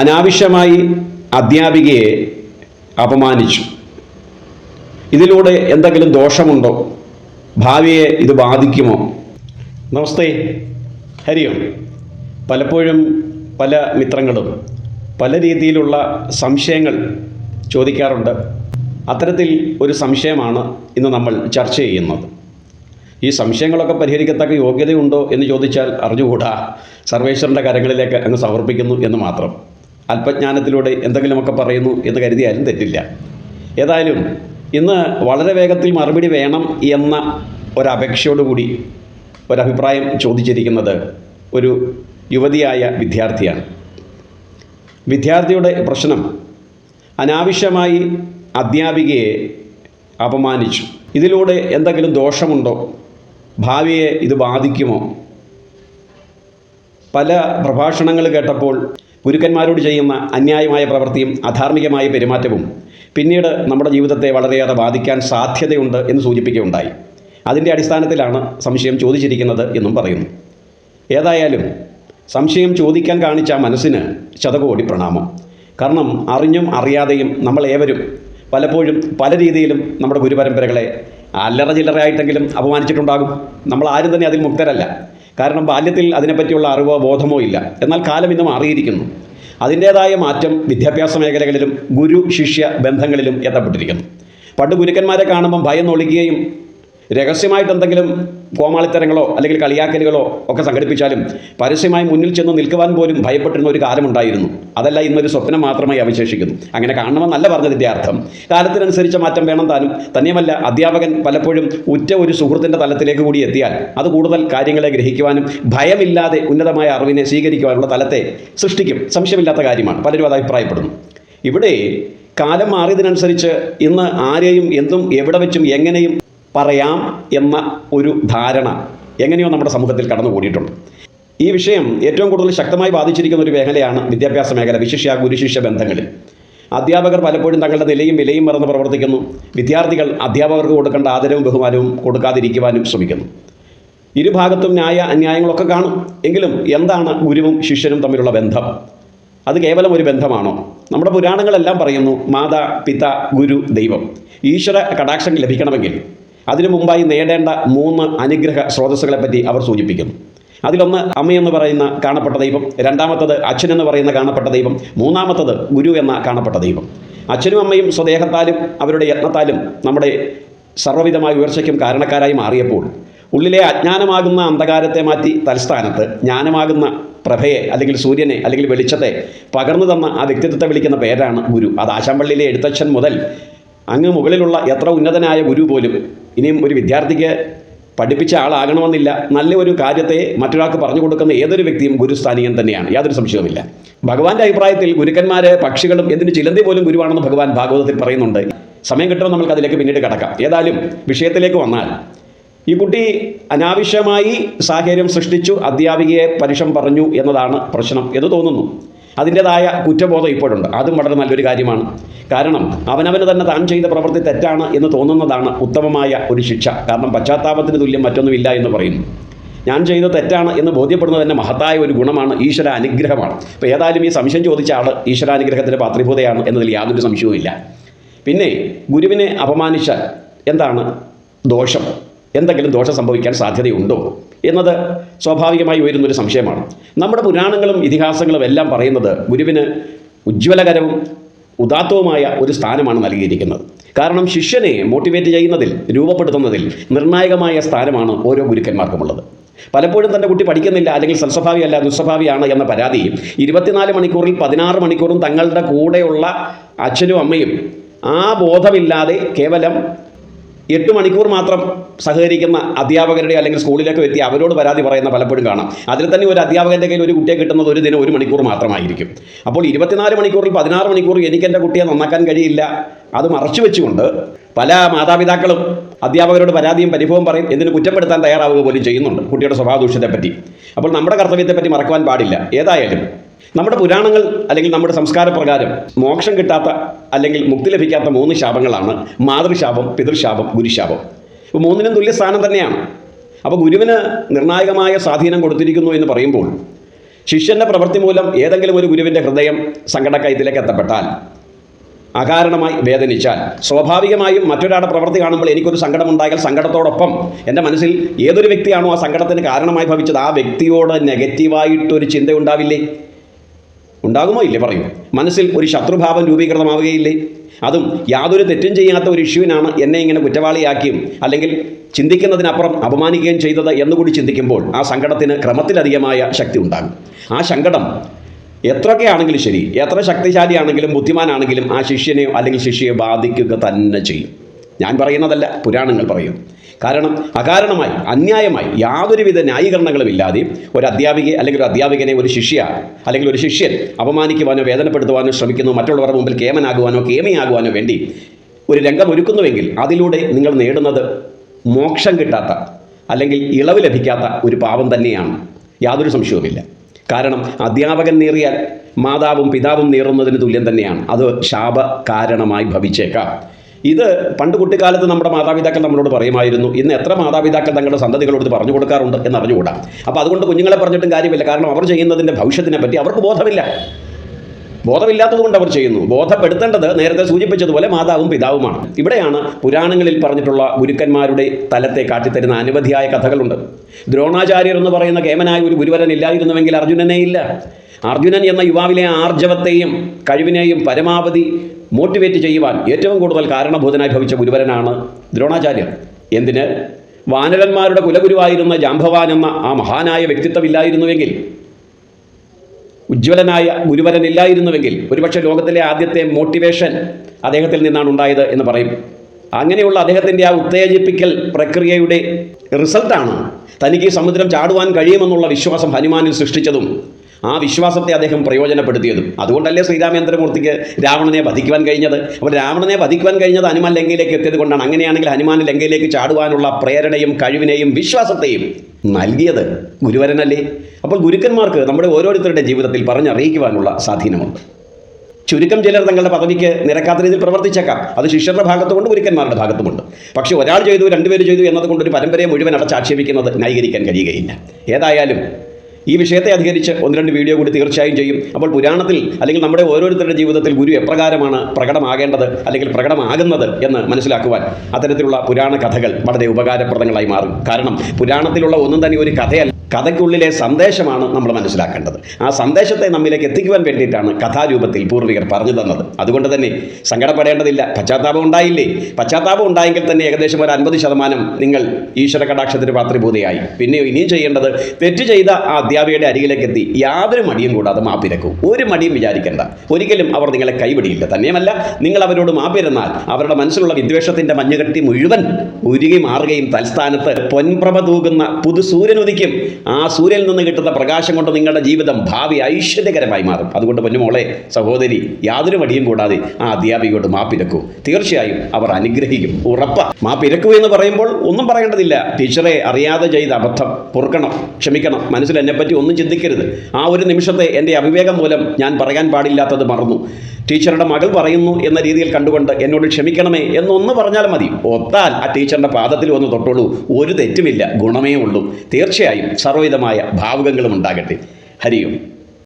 അനാവശ്യമായി അധ്യാപികയെ അപമാനിച്ചു. ഇതിലൂടെ എന്തെങ്കിലും ദോഷമുണ്ടോ? ഭാവിയെ ഇത് ബാധിക്കുമോ? നമസ്തേ. ഹരിയോ പലപ്പോഴും പല മിത്രങ്ങളും പല രീതിയിലുള്ള സംശയങ്ങൾ ചോദിക്കാറുണ്ട്. അത്തരത്തിൽ ഒരു സംശയമാണ് ഇന്ന് നമ്മൾ ചർച്ച ചെയ്യുന്നത്. ഈ സംശയങ്ങളൊക്കെ പരിഹരിക്കത്തക്ക യോഗ്യതയുണ്ടോ എന്ന് ചോദിച്ചാൽ അറിഞ്ഞുകൂടാ. സർവേശ്വരന്റെ കരങ്ങളിലേക്ക് അങ്ങ് സമർപ്പിക്കുന്നു എന്ന് മാത്രം. അല്പജ്ഞാനത്തിലൂടെ എന്തെങ്കിലുമൊക്കെ പറയുന്നു എന്ന് കരുതിയാലും തെറ്റില്ല. ഏതായാലും ഇന്ന് വളരെ വേഗത്തിൽ മറുപടി വേണം എന്ന ഒരപേക്ഷയോടുകൂടി ഒരഭിപ്രായം ചോദിച്ചിരിക്കുന്നത് ഒരു യുവതിയായ വിദ്യാർത്ഥിയാണ്. വിദ്യാർത്ഥിയുടെ പ്രശ്നം അനാവശ്യമായി അധ്യാപികയെ അപമാനിച്ചു. ഇതിലൂടെ എന്തെങ്കിലും ദോഷമുണ്ടോ? ഭാവിയെ ഇത് ബാധിക്കുമോ? പല പ്രഭാഷണങ്ങൾ കേട്ടപ്പോൾ ഗുരുക്കന്മാരോട് ചെയ്യുന്ന അന്യായമായ പ്രവൃത്തിയും അധാർമികമായ പെരുമാറ്റവും പിന്നീട് നമ്മുടെ ജീവിതത്തെ വളരെയേറെ ബാധിക്കാൻ സാധ്യതയുണ്ട് എന്ന് സൂചിപ്പിക്കുകയുണ്ടായി. അതിന്റെ അടിസ്ഥാനത്തിലാണ് സംശയം ചോദിച്ചിരിക്കുന്നത് എന്നും പറയുന്നു. ഏതായാലും സംശയം ചോദിക്കാൻ കാണിച്ച മനസ്സിന് ശതകോടി പ്രണാമം. കാരണം അറിഞ്ഞും അറിയാതെയും നമ്മൾ ഏവരും പലപ്പോഴും പല രീതിയിലും നമ്മുടെ ഗുരുപരമ്പരകളെ അല്ലറ ചില്ലറയായിട്ടെങ്കിലും അപമാനിച്ചിട്ടുണ്ടാകും. നമ്മൾ ആരും തന്നെ അതിൽ മുക്തരല്ല. കാരണം ബാല്യത്തിൽ അതിനെപ്പറ്റിയുള്ള അറിവോ ബോധമോ ഇല്ല. എന്നാൽ കാലം ഇന്ന് മാറിയിരിക്കുന്നു. അതിന്റേതായ മാറ്റം വിദ്യാഭ്യാസ മേഖലകളിലും ഗുരു ശിഷ്യ ബന്ധങ്ങളിലും എത്തപ്പെട്ടിരിക്കുന്നു. പണ്ട് ഗുരുക്കന്മാരെ കാണുമ്പം ഭയം നൊളിക്കുകയും രഹസ്യമായിട്ട് എന്തെങ്കിലും കോമാളിത്തരങ്ങളോ അല്ലെങ്കിൽ കളിയാക്കലുകളോ ഒക്കെ സംഘടിപ്പിച്ചാലും പരസ്യമായി മുന്നിൽ ചെന്ന് നിൽക്കുവാൻ പോലും ഭയപ്പെട്ടിരുന്ന ഒരു കാലമുണ്ടായിരുന്നു. അതല്ല ഇന്നൊരു സ്വപ്നം മാത്രമായി അവശേഷിക്കുന്നു. അങ്ങനെ കാണണമെന്നല്ല പറഞ്ഞതിന്റെ അർത്ഥം. കാലത്തിനനുസരിച്ച മാറ്റം വേണം താനും. തന്നെയുമല്ല അധ്യാപകൻ പലപ്പോഴും ഉറ്റ ഒരു സുഹൃത്തിന്റെ തലത്തിലേക്ക് കൂടി എത്തിയാൽ അത് കൂടുതൽ കാര്യങ്ങളെ ഗ്രഹിക്കുവാനും ഭയമില്ലാതെ ഉന്നതമായ അറിവിനെ സ്വീകരിക്കുവാനുള്ള തലത്തെ സൃഷ്ടിക്കും. സംശയമില്ലാത്ത കാര്യമാണ്. പലരും അത് അഭിപ്രായപ്പെടുന്നു. ഇവിടെ കാലം മാറിയതിനനുസരിച്ച് ഇന്ന് ആരെയും എന്തും എവിടെ വെച്ചും എങ്ങനെയും പറയാം എന്ന ഒരു ധാരണ എങ്ങനെയോ നമ്മുടെ സമൂഹത്തിൽ കടന്നുകൂടിയിട്ടുണ്ട്. ഈ വിഷയം ഏറ്റവും കൂടുതൽ ശക്തമായി ബാധിച്ചിരിക്കുന്ന ഒരു മേഖലയാണ് വിദ്യാഭ്യാസ മേഖല വിശിഷ്യ ഗുരുശിഷ്യ ബന്ധങ്ങളിൽ അധ്യാപകർ പലപ്പോഴും തങ്ങളുടെ നിലയും വിലയും മറന്ന് പ്രവർത്തിക്കുന്നു. വിദ്യാർത്ഥികൾ അധ്യാപകർക്ക് കൊടുക്കേണ്ട ആദരവും ബഹുമാനവും കൊടുക്കാതിരിക്കുവാനും ശ്രമിക്കുന്നു. ഇരുഭാഗത്തും ന്യായ അന്യായങ്ങളൊക്കെ കാണും. എങ്കിലും എന്താണ് ഗുരുവും ശിഷ്യനും തമ്മിലുള്ള ബന്ധം? അത് കേവലം ഒരു ബന്ധമാണോ? നമ്മുടെ പുരാണങ്ങളെല്ലാം പറയുന്നു മാതാ പിത ഗുരു ദൈവം. ഈശ്വര കടാക്ഷം ലഭിക്കണമെങ്കിൽ അതിനു മുമ്പായി നേടേണ്ട മൂന്ന് അനുഗ്രഹ സ്രോതസ്സുകളെപ്പറ്റി അവർ സൂചിപ്പിക്കുന്നു. അതിലൊന്ന് അമ്മയെന്ന് പറയുന്ന കാണപ്പെട്ട ദൈവം രണ്ടാമത്തത് അച്ഛനെന്ന് പറയുന്ന കാണപ്പെട്ട ദൈവം മൂന്നാമത്തത് ഗുരു എന്ന കാണപ്പെട്ട ദൈവം. അച്ഛനും അമ്മയും സ്വദേഹത്താലും അവരുടെ യത്നത്താലും നമ്മുടെ സർവവിധമായ ഉയർച്ചയ്ക്കും കാരണക്കാരായി മാറിയപ്പോൾ ഉള്ളിലെ അജ്ഞാനമാകുന്ന അന്ധകാരത്തെ മാറ്റി തൽസ്ഥാനത്ത് ജ്ഞാനമാകുന്ന പ്രഭയെ അല്ലെങ്കിൽ സൂര്യനെ അല്ലെങ്കിൽ വെളിച്ചത്തെ പകർന്നു തന്ന ആ വ്യക്തിത്വത്തെ വിളിക്കുന്ന പേരാണ് ഗുരു. അത് ആശാമ്പള്ളിയിലെ എഴുത്തച്ഛൻ മുതൽ അങ്ങ് മുകളിലുള്ള എത്ര ഉന്നതനായ ഗുരു പോലും ഇനിയും ഒരു വിദ്യാർത്ഥിക്ക് പഠിപ്പിച്ച ആളാകണമെന്നില്ല. നല്ല ഒരു കാര്യത്തെ മറ്റൊരാൾക്ക് പറഞ്ഞു കൊടുക്കുന്ന ഏതൊരു വ്യക്തിയും ഗുരുസ്ഥാനീയൻ തന്നെയാണ്. യാതൊരു സംശയവുമില്ല. ഭഗവാന്റെ അഭിപ്രായത്തിൽ ഗുരുക്കന്മാരെ പക്ഷികളും എന്തിനു ചിലന്തി പോലും ഗുരുവാണെന്ന് ഭഗവാൻ ഭാഗവതത്തിൽ പറയുന്നുണ്ട്. സമയം കിട്ടുമ്പോൾ നമുക്ക് അതിലേക്ക് പിന്നീട് കടക്കാം. ഏതായാലും വിഷയത്തിലേക്ക് വന്നാൽ ഈ കുട്ടി അനാവശ്യമായി സാഹചര്യം സൃഷ്ടിച്ചു അധ്യാപികയെ പരുഷം പറഞ്ഞു എന്നതാണ് പ്രശ്നം എന്ന് തോന്നുന്നു. അതിന്റെതായ കുറ്റബോധം ഇപ്പോഴുണ്ട്. അതും വളരെ നല്ലൊരു കാര്യമാണ്. കാരണം അവനവന് തന്നെ താൻ ചെയ്ത പ്രവൃത്തി തെറ്റാണ് എന്ന് തോന്നുന്നതാണ് ഉത്തമമായ ഒരു ശിക്ഷ. കാരണം പശ്ചാത്താപത്തിന് തുല്യം മറ്റൊന്നുമില്ല എന്ന് പറയുന്നു. ഞാൻ ചെയ്ത തെറ്റാണ് എന്ന് ബോധ്യപ്പെടുന്നത് തന്നെ മഹത്തായ ഒരു ഗുണമാണ്. ഈശ്വര അനുഗ്രഹമാണ്. അപ്പോൾ ഏതായാലും ഈ സംശയം ചോദിച്ച ആൾ ഈശ്വരാനുഗ്രഹത്തിന്റെ പാത്രീഭൂതയാണ് എന്നതിൽ യാതൊരു സംശയവുമില്ല. പിന്നെ ഗുരുവിനെ അപമാനിച്ചാൽ എന്താണ് ദോഷം? എന്തെങ്കിലും ദോഷം സംഭവിക്കാൻ സാധ്യതയുണ്ടോ? എന്നത് സ്വാഭാവികമായി ഉയരുന്നൊരു സംശയമാണ്. നമ്മുടെ പുരാണങ്ങളും ഇതിഹാസങ്ങളും എല്ലാം പറയുന്നത് ഗുരുവിന് ഉജ്ജ്വലകരവും ഉദാത്തവുമായ ഒരു സ്ഥാനമാണ് നൽകിയിരിക്കുന്നത്. കാരണം ശിഷ്യനെ മോട്ടിവേറ്റ് ചെയ്യുന്നതിൽ രൂപപ്പെടുത്തുന്നതിൽ നിർണായകമായ സ്ഥാനമാണ് ഓരോ ഗുരുക്കന്മാർക്കുമുള്ളത്. പലപ്പോഴും തന്റെ കുട്ടി പഠിക്കുന്നില്ല അല്ലെങ്കിൽ സൽസ്വഭാവിയല്ല ദുസ്വഭാവിയാണ് എന്ന പരാതി ഇരുപത്തിനാല് മണിക്കൂറിൽ പതിനാറ് മണിക്കൂറും തങ്ങളുടെ കൂടെയുള്ള അച്ഛനും അമ്മയും ആ ബോധമില്ലാതെ കേവലം എട്ട് മണിക്കൂർ മാത്രം സഹകരിക്കുന്ന അധ്യാപകരുടെ അല്ലെങ്കിൽ സ്കൂളിലേക്ക് എത്തി അവരോട് പരാതി പറയുന്ന പലപ്പോഴും കാണാം. അതിൽ തന്നെ ഒരു അധ്യാപകന്റെ കയ്യിൽ ഒരു കുട്ടിയെ കിട്ടുന്നത് ഒരു ദിനം ഒരു മണിക്കൂർ മാത്രമായിരിക്കും. അപ്പോൾ ഇരുപത്തിനാല് മണിക്കൂറിൽ പതിനാറ് മണിക്കൂർ എനിക്ക് എന്റെ കുട്ടിയെ നന്നാക്കാൻ കഴിയില്ല. അത് മറച്ചു വെച്ചുകൊണ്ട് പല മാതാപിതാക്കളും അധ്യാപകരോട് പരാതിയും പരിഭവം പറയും. എന്തിന് കുറ്റപ്പെടുത്താൻ തയ്യാറാവുക പോലും ചെയ്യുന്നുണ്ട് കുട്ടിയുടെ സ്വഭാവ ദൂഷ്യത്തെപ്പറ്റി അപ്പോൾ നമ്മുടെ കർത്തവ്യത്തെപ്പറ്റി മറക്കുവാൻ പാടില്ല. ഏതായാലും നമ്മുടെ പുരാണങ്ങൾ അല്ലെങ്കിൽ നമ്മുടെ സംസ്കാരപ്രകാരം മോക്ഷം കിട്ടാത്ത അല്ലെങ്കിൽ മുക്തി ലഭിക്കാത്ത മൂന്ന് ശാപങ്ങളാണ് മാതൃശാപം പിതൃശാപം ഗുരുശാപം. ഇപ്പോൾ മൂന്നിനും തുല്യ സ്ഥാനം തന്നെയാണ്. അപ്പോൾ ഗുരുവിന് നിർണായകമായ സ്വാധീനം കൊടുത്തിരിക്കുന്നു എന്ന് പറയുമ്പോൾ ശിഷ്യന്റെ പ്രവൃത്തി മൂലം ഏതെങ്കിലും ഒരു ഗുരുവിന്റെ ഹൃദയം സങ്കടക്കയത്തിലേക്ക് എത്തപ്പെട്ടാൽ അകാരണമായി വേദനിച്ചാൽ സ്വാഭാവികമായും മറ്റൊരാളുടെ പ്രവൃത്തി കാണുമ്പോൾ എനിക്കൊരു സങ്കടമുണ്ടായാൽ സങ്കടത്തോടൊപ്പം എന്റെ മനസ്സിൽ ഏതൊരു വ്യക്തിയാണോ ആ സങ്കടത്തിന് കാരണമായി ഭവിച്ചത് ആ വ്യക്തിയോട് നെഗറ്റീവായിട്ടൊരു ചിന്ത ഉണ്ടാവില്ലേ ഉണ്ടാകുമോ ഇല്ലേ പറയൂ. മനസ്സിൽ ഒരു ശത്രുഭാവം രൂപീകൃതമാവുകയില്ലേ? അതും യാതൊരു തെറ്റും ചെയ്യാത്ത ഒരു ഇഷ്യൂവിനാണ് എന്നെ ഇങ്ങനെ കുറ്റവാളിയാക്കിയും അല്ലെങ്കിൽ ചിന്തിക്കുന്നതിനപ്പുറം അപമാനിക്കുകയും ചെയ്തത് എന്നുകൂടി ചിന്തിക്കുമ്പോൾ ആ സങ്കടത്തിന് ക്രമത്തിലധികമായ ശക്തി ഉണ്ടാകും. ആ സങ്കടം എത്രയൊക്കെ ആണെങ്കിലും ശരി എത്ര ശക്തിശാലിയാണെങ്കിലും ബുദ്ധിമാനാണെങ്കിലും ആ ശിഷ്യനെയോ അല്ലെങ്കിൽ ശിഷ്യയെ ബാധിക്കുക തന്നെ ചെയ്യും. ഞാൻ പറയുന്നതല്ല പുരാണങ്ങൾ പറയും. കാരണം അകാരണമായി അന്യായമായി യാതൊരുവിധ ന്യായീകരണങ്ങളുമില്ലാതെ ഒരു അധ്യാപികയെ അല്ലെങ്കിൽ ഒരു അധ്യാപികനെ ഒരു ശിഷ്യ അല്ലെങ്കിൽ ഒരു ശിഷ്യൻ അപമാനിക്കുവാനോ വേദനപ്പെടുത്തുവാനോ ശ്രമിക്കുന്നു മറ്റുള്ളവരുടെ മുമ്പിൽ കേമനാകുവാനോ കേമയാകുവാനോ വേണ്ടി ഒരു രംഗം ഒരുക്കുന്നുവെങ്കിൽ അതിലൂടെ നിങ്ങൾ നേടുന്നത് മോക്ഷം കിട്ടാത്ത അല്ലെങ്കിൽ ഇളവ് ലഭിക്കാത്ത ഒരു പാപം തന്നെയാണ്. യാതൊരു സംശയവുമില്ല. കാരണം അധ്യാപകൻ നേറിയാൽ മാതാവും പിതാവും നേറുന്നതിന് തുല്യം തന്നെയാണ്. അത് ശാപ കാരണമായി ഭവിച്ചേക്കാം. ഇത് പണ്ട് കുട്ടിക്കാലത്ത് നമ്മുടെ മാതാപിതാക്കൾ നമ്മളോട് പറയുമായിരുന്നു ഇന്ന് എത്ര മാതാപിതാക്കൾ തങ്ങളുടെ സന്തതികളോട് പറഞ്ഞു കൊടുക്കാറുണ്ട് എന്ന് അറിഞ്ഞുകൂടാ? അപ്പോൾ അതുകൊണ്ട് കുഞ്ഞുങ്ങളെ പറഞ്ഞിട്ടും കാര്യമില്ല. കാരണം അവർ ചെയ്യുന്നതിന്റെ ഭവിഷ്യത്തിനെ പറ്റി അവർക്ക് ബോധമില്ല. ബോധമില്ലാത്തതുകൊണ്ട് അവർ ചെയ്യുന്നു. ബോധപ്പെടുത്തേണ്ടത് നേരത്തെ സൂചിപ്പിച്ചതുപോലെ മാതാവും പിതാവുമാണ്. ഇവിടെയാണ് പുരാണങ്ങളിൽ പറഞ്ഞിട്ടുള്ള ഗുരുക്കന്മാരുടെ തലത്തെ കാട്ടിത്തരുന്ന അനവധിയായ കഥകളുണ്ട്. ദ്രോണാചാര്യർ എന്ന് പറയുന്ന കേമനായ ഒരു ഗുരുവരൻ ഇല്ലായിരുന്നുവെങ്കിൽ അർജുനനെ ഇല്ല. അർജുനൻ എന്ന യുവാവിലെ ആർജവത്തെയും കഴിവിനെയും പരമാവധി മോട്ടിവേറ്റ് ചെയ്യുവാൻ ഏറ്റവും കൂടുതൽ കാരണഭൂതനായി ഭവിച്ച ഗുരുവരനാണ് ദ്രോണാചാര്യൻ എന്തിന്? വാനരന്മാരുടെ കുലഗുരുവായിരുന്ന ജാംഭവാൻ എന്ന ആ മഹാനായ വ്യക്തിത്വമില്ലായിരുന്നുവെങ്കിൽ ഉജ്ജ്വലനായ ഗുരുവരനില്ലായിരുന്നുവെങ്കിൽ ഒരുപക്ഷെ ലോകത്തിലെ ആദ്യത്തെ മോട്ടിവേഷൻ അദ്ദേഹത്തിൽ നിന്നാണ് ഉണ്ടായത് എന്ന് പറയും. അങ്ങനെയുള്ള അദ്ദേഹത്തിന്റെ ആ ഉത്തേജിപ്പിക്കൽ പ്രക്രിയയുടെ റിസൾട്ടാണ് തനിക്ക് ഈ സമുദ്രം ചാടുവാൻ കഴിയുമെന്നുള്ള വിശ്വാസം ഹനുമാനിൽ സൃഷ്ടിച്ചതും ആ വിശ്വാസത്തെ അദ്ദേഹം പ്രയോജനപ്പെടുത്തിയതും. അതുകൊണ്ടല്ലേ ശ്രീരാമചന്ദ്രമൂർത്തിക്ക് രാവണനെ വധിക്കുവാൻ കഴിഞ്ഞത്? അപ്പോൾ രാവണനെ വധിക്കുവാൻ കഴിഞ്ഞത് ഹനുമാൻ ലങ്കയിലേക്ക് എത്തിയത് കൊണ്ടാണ്. അങ്ങനെയാണെങ്കിൽ ഹനുമാൻ ലങ്കയിലേക്ക് ചാടുവാനുള്ള പ്രേരണയും കഴിവിനെയും വിശ്വാസത്തെയും നൽകിയത് ഗുരുവരനല്ലേ? അപ്പോൾ ഗുരുക്കന്മാർക്ക് നമ്മുടെ ഓരോരുത്തരുടെ ജീവിതത്തിൽ പറഞ്ഞറിയിക്കുവാനുള്ള സ്വാധീനമുണ്ട്. ചുരുക്കം ചിലർ തങ്ങളുടെ പദവിക്ക് നിരക്കാത്ത രീതിയിൽ പ്രവർത്തിച്ചേക്കാം. അത് ശിഷ്യരുടെ ഭാഗത്തുമുണ്ട് ഗുരുക്കന്മാരുടെ ഭാഗത്തുമുണ്ട്. പക്ഷേ ഒരാൾ ചെയ്തു രണ്ടുപേർ ചെയ്തു എന്നതുകൊണ്ട് ഒരു പരമ്പരയെ മുഴുവൻ അടച്ചാക്ഷേപിക്കുന്നത് ന്യായീകരിക്കാൻ കഴിയുകയില്ല. ഏതായാലും ഈ വിഷയത്തെ അധികരിച്ച് ഒന്ന് രണ്ട് വീഡിയോ കൂടി തീർച്ചയായും ചെയ്യും. അപ്പോൾ പുരാണത്തിൽ അല്ലെങ്കിൽ നമ്മുടെ ഓരോരുത്തരുടെ ജീവിതത്തിൽ ഗുരു എപ്രകാരമാണ് പ്രകടമാകേണ്ടത് അല്ലെങ്കിൽ പ്രകടമാകുന്നത് എന്ന് മനസ്സിലാക്കുവാൻ അത്തരത്തിലുള്ള പുരാണ കഥകൾ വളരെ ഉപകാരപ്രദങ്ങളായി മാറും. കാരണം പുരാണത്തിലുള്ള ഒന്നും തന്നെ ഒരു കഥയല്ല. കഥയ്ക്കുള്ളിലെ സന്ദേശമാണ് നമ്മൾ മനസ്സിലാക്കേണ്ടത്. ആ സന്ദേശത്തെ നമ്മിലേക്ക് എത്തിക്കുവാൻ വേണ്ടിയിട്ടാണ് കഥാരൂപത്തിൽ പൂർവികർ പറഞ്ഞു തന്നത്. അതുകൊണ്ട് തന്നെ സങ്കടപ്പെടേണ്ടതില്ല. പശ്ചാത്താപം ഉണ്ടായില്ലേ? പശ്ചാത്താപം ഉണ്ടായെങ്കിൽ തന്നെ ഏകദേശം ഒരു അൻപത് ശതമാനം നിങ്ങൾ ഈശ്വര കടാക്ഷത്തിന് പാത്രീഭൂതയായി. പിന്നെ ഇനിയും ചെയ്യേണ്ടത് തെറ്റ് ചെയ്ത ആ അധ്യാപികയുടെ അരികിലേക്ക് എത്തി. യാതൊരു മടിയും കൂടാതെ മാപ്പിരക്കും ഒരു മടിയും വിചാരിക്കേണ്ട. ഒരിക്കലും അവർ നിങ്ങളെ കൈപിടിയില്ല. തന്നെയുമല്ല നിങ്ങൾ അവരോട് മാപ്പിരുന്നാൽ അവരുടെ മനസ്സിലുള്ള വിദ്വേഷത്തിന്റെ മഞ്ഞുകെട്ടി മുഴുവൻ ഉരുകി മാറുകയും തൽസ്ഥാനത്ത് പൊൻപ്രഭ തൂകുന്ന പുതു സൂര്യൻ ഉദിക്കും. ആ സൂര്യനിൽ നിന്ന് കിട്ടുന്ന പ്രകാശം കൊണ്ട് നിങ്ങളുടെ ജീവിതം ഭാവി ഐശ്വര്യകരമായി മാറും. അതുകൊണ്ട് പൊന്നുമോളെ സഹോദരി യാതൊരു മടിയും കൂടാതെ ആ അധ്യാപികയോട് മാപ്പിരക്കൂ തീർച്ചയായും അവർ അനുഗ്രഹിക്കും. ഉറപ്പ. മാപ്പിരക്കൂ എന്ന് പറയുമ്പോൾ ഒന്നും പറയേണ്ടതില്ല. ടീച്ചറെ അറിയാതെ ചെയ്ത അബദ്ധം പൊറുക്കണം ക്ഷമിക്കണം. മനസ്സിൽ എന്നെപ്പറ്റി ഒന്നും ചിന്തിക്കരുത്. ആ ഒരു നിമിഷത്തെ എന്റെ അവിവേകം മൂലം ഞാൻ പറയാൻ പാടില്ലാത്തത് മറന്നു. ടീച്ചറുടെ മകൾ പറയുന്നു എന്ന രീതിയിൽ കണ്ടുകൊണ്ട് എന്നോട് ക്ഷമിക്കണമേ എന്നൊന്ന് പറഞ്ഞാൽ മതി. ഒത്താൽ ആ ടീച്ചറിന്റെ പാദത്തിൽ വന്ന് തൊട്ടുള്ളൂ ഒരു തെറ്റുമില്ല. ഗുണമേ ഉള്ളൂ. തീർച്ചയായും സർവവിധമായ ഭാവുകങ്ങളും ഉണ്ടാകട്ടെ. ഹരിയും.